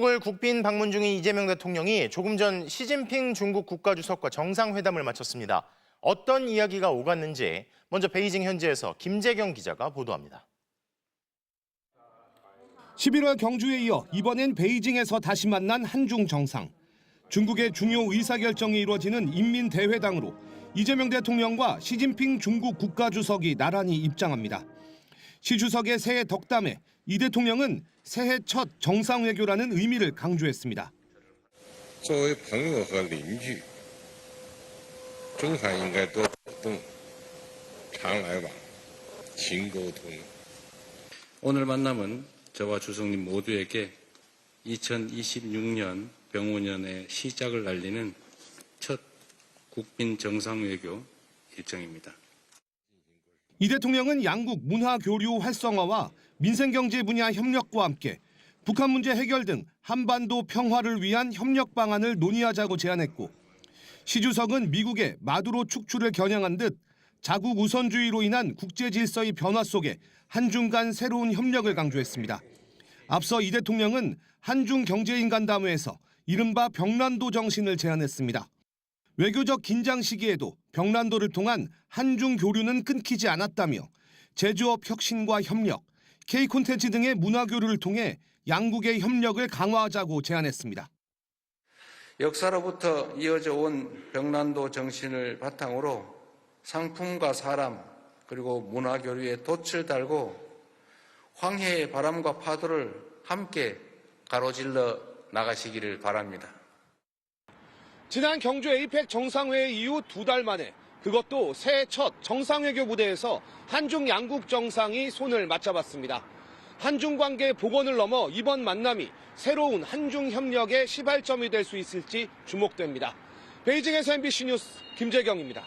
중국을 국빈 방문 중인 이재명 대통령이 조금 전 시진핑 중국 국가주석과 정상회담을 마쳤습니다. 어떤 이야기가 오갔는지 먼저 베이징 현지에서 김재경 기자가 보도합니다. 11월 경주에 이어 이번엔 베이징에서 다시 만난 한중 정상. 중국의 중요 의사결정이 이루어지는 인민대회당으로 이재명 대통령과 시진핑 중국 국가주석이 나란히 입장합니다. 시 주석의 새해 덕담에 이 대통령은 새해 첫 정상외교라는 의미를 강조했습니다. 作为朋友和邻居，中韩应该多互动，常来往，勤沟通。 오늘 만남은 저와 주석님 모두에게 2026년 병오년의 시작을 알리는 첫 국빈 정상외교 일정입니다. 이 대통령은 양국 문화 교류 활성화와 민생 경제 분야 협력과 함께 북한 문제 해결 등 한반도 평화를 위한 협력 방안을 논의하자고 제안했고 시 주석은 미국의 마두로 축출을 겨냥한 듯 자국 우선주의로 인한 국제 질서의 변화 속에 한중 간 새로운 협력을 강조했습니다. 앞서 이 대통령은 한중 경제인간담회에서 이른바 병란도 정신을 제안했습니다. 외교적 긴장 시기에도 병란도를 통한 한중 교류는 끊기지 않았다며 제조업 혁신과 협력, K 콘텐츠 등의 문화 교류를 통해 양국의 협력을 강화하자고 제안했습니다. 역사로부터 이어져 온 병란도 정신을 바탕으로 상품과 사람 그리고 문화 교류에 돛을 달고 황해의 바람과 파도를 함께 가로질러 나가시기를 바랍니다. 지난 경주 에이펙 정상회의 이후 두 달 만에 그것도 새해 첫 정상회교 무대에서 한중 양국 정상이 손을 맞잡았습니다. 한중 관계 복원을 넘어 이번 만남이 새로운 한중 협력의 시발점이 될 수 있을지 주목됩니다. 베이징에서 MBC 뉴스 김재경입니다.